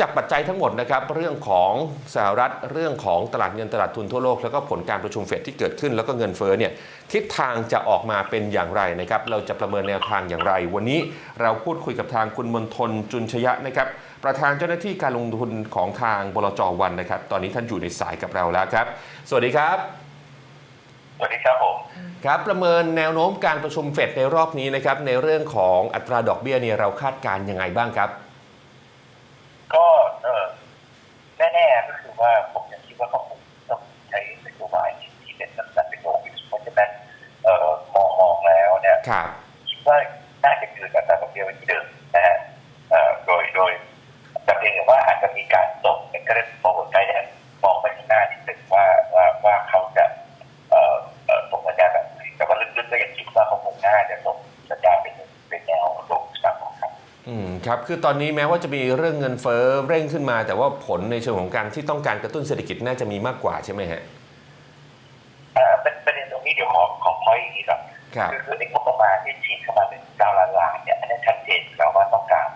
จากปัจจัยทั้งหมดนะครับเรื่องของสหรัฐเรื่องของตลาดเงินตลาดทุนทั่วโลก แล้วก็ผลการประชุมเฟดที่เกิดขึ้น แล้วก็เงินเฟ้อเนี่ยทิศทางจะออกมาเป็นอย่างไรนะครับเราจะประเมินแนวทางอย่างไร วันนี้เราพูดคุยกับทางคุณมนทนจุนชยะนะครับประธานเจ้าหน้าที่การลงทุนของทางบลจวันนะครับ ตอนนี้ท่านอยู่ในสายกับเราแล้วครับ สวัสดีครับสวัสดีครับผมครับประเมินแนวโน้มการประชุมเฟดในรอบนี้นะครับในเรื่องของอัตราดอกเบี้ยเนี่ยเราคาดการณ์ยังไงบ้างครับ ก็เออแน่ๆก็คือว่าผมยังคิดว่าเขาคงต้องใช้นโยบายที่ที่เป็นลักษณะเป็นโลวิสเพราะฉะนั้นเอ่อมองมองแล้วเนี่ย ครับคิดว่าน่าจะยืนอัตราดอกเบี้ยไว้ที่เดิมนะฮะเอ่อโดยโดยแต่เพียงแต่ว่าอาจจะมีการส่งเป็นกระดิ่งโปรโมทไกด์เนี่ยมองไปข้างหน้านิดนึงว่าว่าว่าเขาจะเอ่อเอ่อส่งสัญญาณแบบไหนแต่ว่าลึกๆก็ยังคิดว่าเขาคงน่าจะส่งสัญญาณเป็นเป็นแนวลงสามครับอืมครับคือตอนนี้แม้ว่าจะมีเรื่องเงินเฟ้อเร่งขึ้นมา แต่ว่าผลในเชิงของการที่ต้องการกระตุ้นเศรษฐกิจน่าจะมีมากกว่าใช่ไหมฮะเอ่อเป็นประเด็นตรงนี้เดี๋ยวขอขอพอยต์นี้ก่อนครับคือคือไอ้งบประ มาณที่ฉีดเข้ามาเป็นเก้าล้านล้านเนี่ยอันนี้ชัดเจนอยู่แล้วว่าต้องการ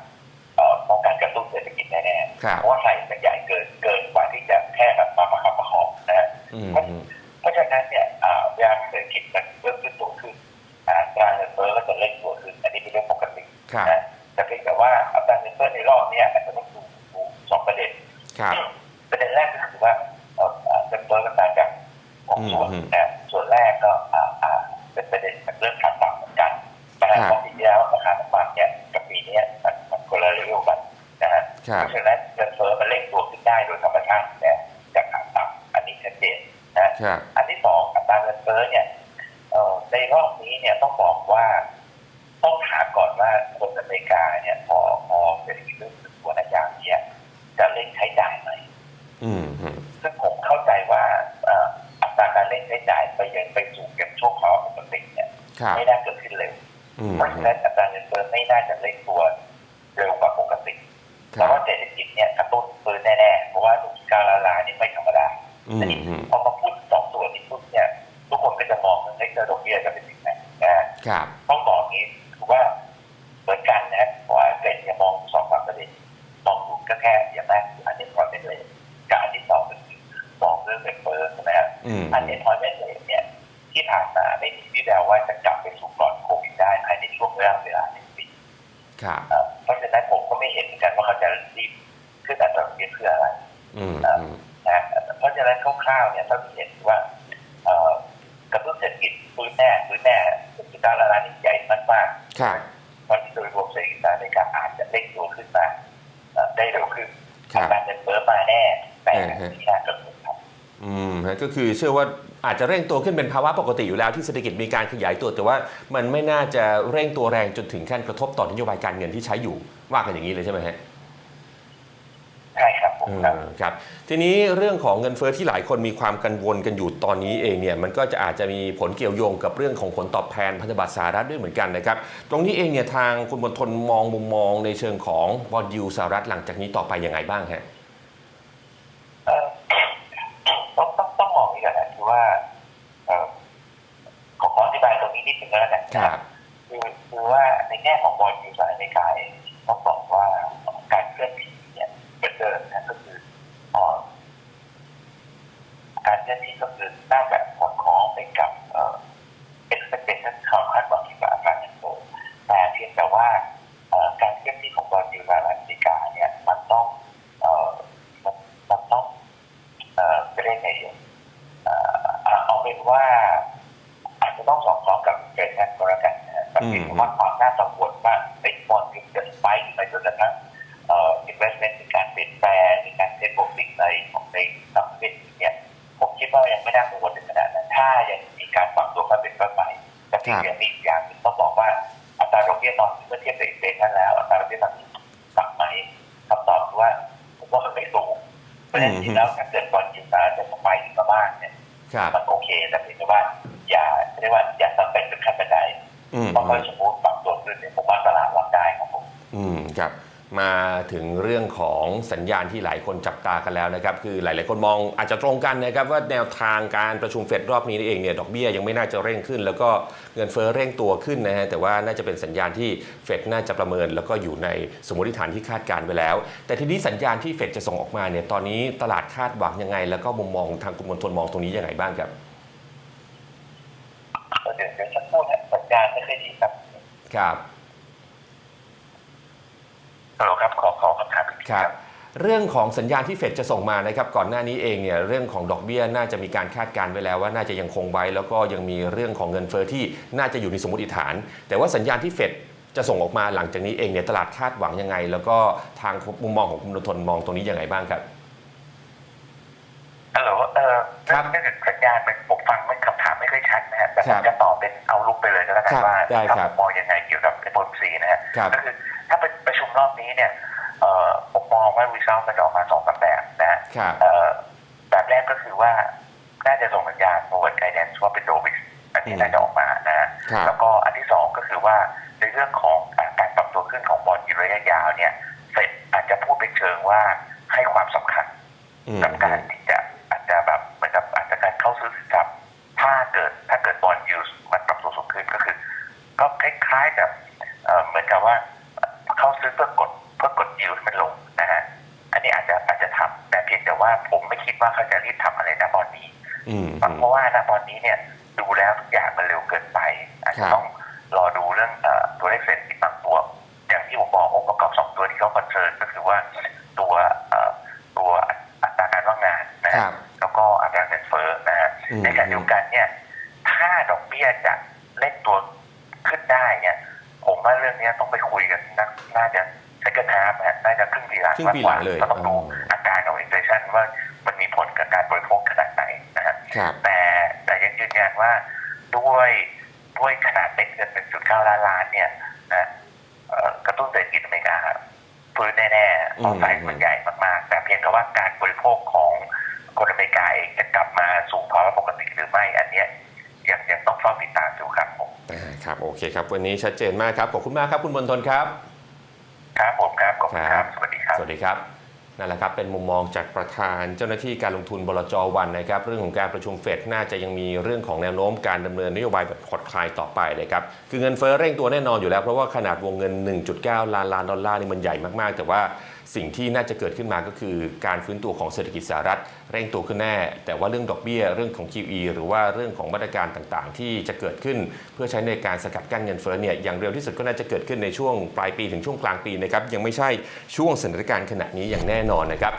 เอ่อต้องการกระตุ้นเศรษฐกิจแน่ครับๆเพราะว่าไฟมันใหญ่เกินเกินกว่าที่จะแค่แบบมาประคับประคองนะฮะอืมอืมเพราะฉะนั้นเนี่ยอ่าเวลาเศรษฐกิจมันเพิ่มขึ้นตัวขึ้นอัตราเงินเฟ้อก็จะเร่งตัวขึ้นอันนี้เป็นเรื่องปกติครับนะแต่เพียงแต่ว่าอัตราเงินเฟ้อในรอบเนี้อาจจะต้องดูดูสองประเด็นครับประเด็นแรกก็คือว่าเอ่อเอ่อเงินเฟ้อมันมาจากสองส่วนอืมนะส่วนแรกก็อ่าอ่าเป็นประเด็น เพบราะฉะนั้นเงินเฟ้อมันเร่งตัวขึ้นได้โดยธรรมชาติแต่จากขาดต่ำอันนี้ชัดเจนนะครับอันที่สองอัตราเงินเฟ้อเนี่ยเอ่อในรอบนี้เนี่ยต้องบอกว่าต้องถามก่อนว่าคนอเมริกาเนี่ยพอพอเศรษฐกิจเริ่มฟื้นตัวในอย่างเนี้ยจะเร่งใช้จ่ายไหมอืมอืมซึ่งผมเข้าใจว่าเอ่ออัตราการเร่งใช้จ่ายไปยังไปสู่เก็บโชคเขาวปกติเนี่ยครับไม่น่าเกิดขึ้นเร็วอืมเพราะฉะนั้นอัตราเงินเฟ้อไม่น่าจะเร่งตัว ราะว่าลูกการลาลานี่ไม่ธรรมดาอืมอืมพอมาพูดสองส่วนนี้ปุ๊บเนี่ย ทุกคนก็จะมองว่าเฮ้ยเจอดอกเบี้ยจะเป็นยังไงนะฮะครับต้องบอกนี้คือว่าเหมือนกันนะเพราะว่าเกรดจะมองสองสามประเด็นมองดูก็แค่อย่างแรกคืออันนี้พอเป็นเลยกับอันที่สองก็คือมองเรื่องเงินเฟ้อใช่ไหมครับอืมอันนี้พอเป็นเลยเนี่ยที่ผ่านมาไม่มีวี่แววว่าจะกลับไปสู่ก่อนโควิดได้ภายในช่วงระยะเวลาหนึ่งปีครับเอ่อเพราะฉะนั้นผมก็ไม่เห็นเหมือนกันว่าเขาจะรีบขึ้นอัตราดอกเบี้ยเพื่ออะไรอืมอืม นะเพราะฉะนั้นคร่าวๆเนี่ยถ้าเห็นว่ากระตุ้นเศรษฐกิจฟื้นแน่ฟื้นแน่เศรษฐกิจด้านละล้านนี่ใหญ่มากๆครับเพราะโดยรวมเศรษฐกิจอเมริกาอาจจะเร่งตัวขึ้นมาได้เร็วขึ้นการเงินเฟ้อมาแน่แต่ที่น่ากังวลครับอืมฮะก็คือเชื่อว่าอาจจะเร่งตัวขึ้นเป็นภาวะปกติอยู่แล้วที่เศรษฐกิจมีการขยายตัว แต่ว่ามันไม่น่าจะเร่งตัวแรงจนถึงขั้นกระทบต่อนโยบายการเงินที่ใช้อยู่ว่ากันอย่างนี้เลยใช่ไหมฮะใครับผมเอครับอครับทีนี้เรื่องของเงินเฟ้อที่หลายคนมีความกังวลกันอยู่ตอนนี้เองเนี่ยมันก็จะอาจจะมีผลเกี่ยวโยงกับเรื่องของผลตอบแทนพันธบัตรสหรัฐด้วยเหมือนกันนะครับ ตรงนี้เองเนี่ยทางคุณบนทนมองมุมมองในเชิงของบอลยูสหรัฐหลังจากนี้ต่อไปยังไงบ้างฮะเอ่อต้องต้องต้องมองนี่ก่อนนะคือว่าเอ่อขอขออธิบายตรงนี้นิดนึงแล้วกันนะครับคือคือว่าในแง่ของบอลยูสหรัฐอเมริกาเองต้องบอกว่าการเคลื่อนที่เนี่ยเหมือนเดิมนะก็คือเอ่อ การเคลื่อนที่ก็คือน่าจะสอดคล้องไปกับเอ่อ expectation ความคาดหวังที่กับอาการเงินเฟ้อแต่เพียงแต่ว่าเอ่อการเคลื่อนที่ของบอลยูสหรัฐอเมริกาเนี่ยมันต้องเอ่อมันมันต้องเอ่อเรียกไงดีเอ่อเอาเป็นว่าอาจจะต้องสอดคล้องกับเกรดแก็แล้วกันนะฮะแต่เพียงแต่ว่าความน่ากังวลว่า แต่ที่ยังมีอีกอย่างหนึ่งต้องบอกว่าอัตราดอกเบี้ยตอนนี้เมื่อเทียบกับอินเฟลชันแล้วอัตราดอกเบี้ยตอนนี้ต่ำไหมคำตอบคือว่าผมว่ามันไม่สูงเพราะฉะนั้นจริงๆแล้วถ้าเกิดบอลยูสาจะไปถึงมาบ้างเนี่ยครับมันโอเคแต่เพียงแต่ว่าอย่าเรียกว่าอย่าตั้งเป็นเป็นขั้นบันไดอืมต้องค่อยสมมติปรับตัวขึ้นเนี่ยผมว่าตลาดรับได้ครับผมอืมครับ มาถึงเรื่องของสัญญาณที่หลายคนจับตากันแล้วนะครับ คือหลายๆคนมองอาจจะตรงกันนะครับ ว่าแนวทางการประชุมเฟดรอบนี้นี่เองเนี่ยดอกเบี้ยยังไม่น่าจะเร่งขึ้น แล้วก็เงินเฟ้อเร่งตัวขึ้นนะฮะแต่ว่าน่าจะเป็นสัญญาณที่เฟดน่าจะประเมิน แล้วก็อยู่ในสมมติฐานที่คาดการณ์ไว้แล้ว แต่ทีนี้สัญญาณที่เฟดจะส่งออกมาเนี่ยตอนนี้ตลาดคาดหวังยังไง แล้วก็มุมมองทางกลุ่มมวลชนมองตรงนี้ยังไงบ้างครับเดี๋ยวเดี๋ยวสักครู่นะสัญญาณไม่ค่อยดีครับครับ ฮัลโหลครับขอขอ คำถามอีกทีครับเรื่องของสัญญาณที่เฟดจะส่งมานะครับก่อนหน้านี้เองเนี่ยเรื่องของดอกเบี้ยน่าจะมีการคาดการณ์ไว้แล้วว่าน่าจะยังคงไว้ แล้วก็ยังมีเรื่องของเงินเฟ้อที่น่าจะอยู่ในสมมติฐาน แต่ว่าสัญญาณที่เฟดจะส่งออกมาหลังจากนี้เองเนี่ยตลาดคาดหวังยังไง แล้วก็ทางมุมมองของคุณนทนมองตรงนี้ยังไงบ้างครับฮัลโหลเออครับเรื่องสัญญาณเป็นผมฟังไม่คำถามไม่ค่อยชัดนะฮะแต่ผครัมบจะตอบเป็นเอาลุกไปเลยก็แล้วกัคนรับว่าได้ถ้าครัผบมมองยังไงเกี่ยวกับในบนสีนะฮะครับก็คือถ้าเป็นประชุมรอบนี้เนี่ยเอ่อผ มมองว่าวิซัลมันจะออกมาสองแบบแบบนะฮะครับเอ่อแบบแรกก็คือว่าน่าจะส่งสัญญาณ forward guidance ว่าเป็นโดวิสอันนี้น่าจะออกมานะฮะครับแล้วก็อันที่สองก็คือว่าในเรื่องของอ่าการปรับตัวขึ้นของบอลยูระยะยาวเนี่ยเฟดอาจจะพูดเป็นเชิงว่าให้ความสำคัญอืมกับการที่จะอาจจะแบบเหมือนกับอาจจะการเข้าซื้อสินทรัพย์ถ้าเกิด เพราะว่าณตอนนี้เนี่ยดูแล้วทุกอย่างมันเร็วเกินไปอาจครัจะบต้องรอดูเรื่องเอ่อตัวเลขเศรษฐกิจบางตัว อย่างที่ผมบอกองค์ประกอบสองตัวที่เขาคอนเซิร์นก็คือว่าตัวเอ่อตัวอัตราการว่างงานนะคฮะรับแล้วก็อัตราเงินเฟ้อนะฮะอืมในขณะเดียวกันเนี่ยถ้าดอกเบี้ยจะเล่นตัวขึ้นได้เนี่ยผมว่าเรื่องนี้ต้องไปคุยกันนะน่าจะเซคันด์ฮาร์นะน่าจะครึ่งปีหลังครึ่งมากปีกหลัว่างเลยก็ต้องดูอ๋ออาการของอินเฟลชันว่ามันมีผลกับการบริโภคขนาดไหนนะฮะ ว่าด้วยด้วยขนาดเม็ดเงินเป็นจุดเก้าล้านล้านเนี่ยนะเอ่อกระตุ้นเศรษฐกิจอเมริกาฟื้นแน่ๆเพราะสายมันใหญ่มากๆ แต่เพียงแต่ว่าการบริโภคของคนอเมริกาเองจะกลับมาสู่ภาวะปกติหรือไม่อันเนี้ยยังยังต้องเฝ้าติดตามอยู่ครับผมอ่าครับโอเคครับ วันนี้ชัดเจนมากครับ ขอบคุณมากครับคุณมนทนครับ ครับผมครับขอบคุณคครัรับบสวัสดีครับ สวัสดีครับ นั่นแหละครับเป็นมุมมองจากประธานเจ้าหน้าที่การลงทุนบลจวันนะครับเรื่องของการประชุมเฟดน่าจะยังมีเรื่องของแนวโน้มการดำเนินนโยบายแบบผ่อนคลายต่อไปนะครับคือเงินเฟ้อเร่งตัวแน่นอนอยู่แล้วเพราะว่าขนาดวงเงิน 1.9 ล้านล้านดอลลาร์นี่มันใหญ่มากๆ แต่ว่า สิ่งที่น่าจะเกิดขึ้นมาก็คือการฟื้นตัวของเศรษฐกิจสหรัฐเร่งตัวขึ้นแน่ แต่ว่าเรื่องดอกเบี้ยเรื่องของ QE หรือว่าเรื่องของมาตรการต่างๆ ที่จะเกิดขึ้น เพื่อใช้ในการสกัดกั้นเงินเฟ้อเนี่ยอย่างเร็วที่สุดก็น่าจะเกิดขึ้นในช่วงปลายปีถึงช่วงกลางปีนะครับยังไม่ใช่ช่วงสถานการณ์ขณะนี้อย่างแน่นอนนะครับ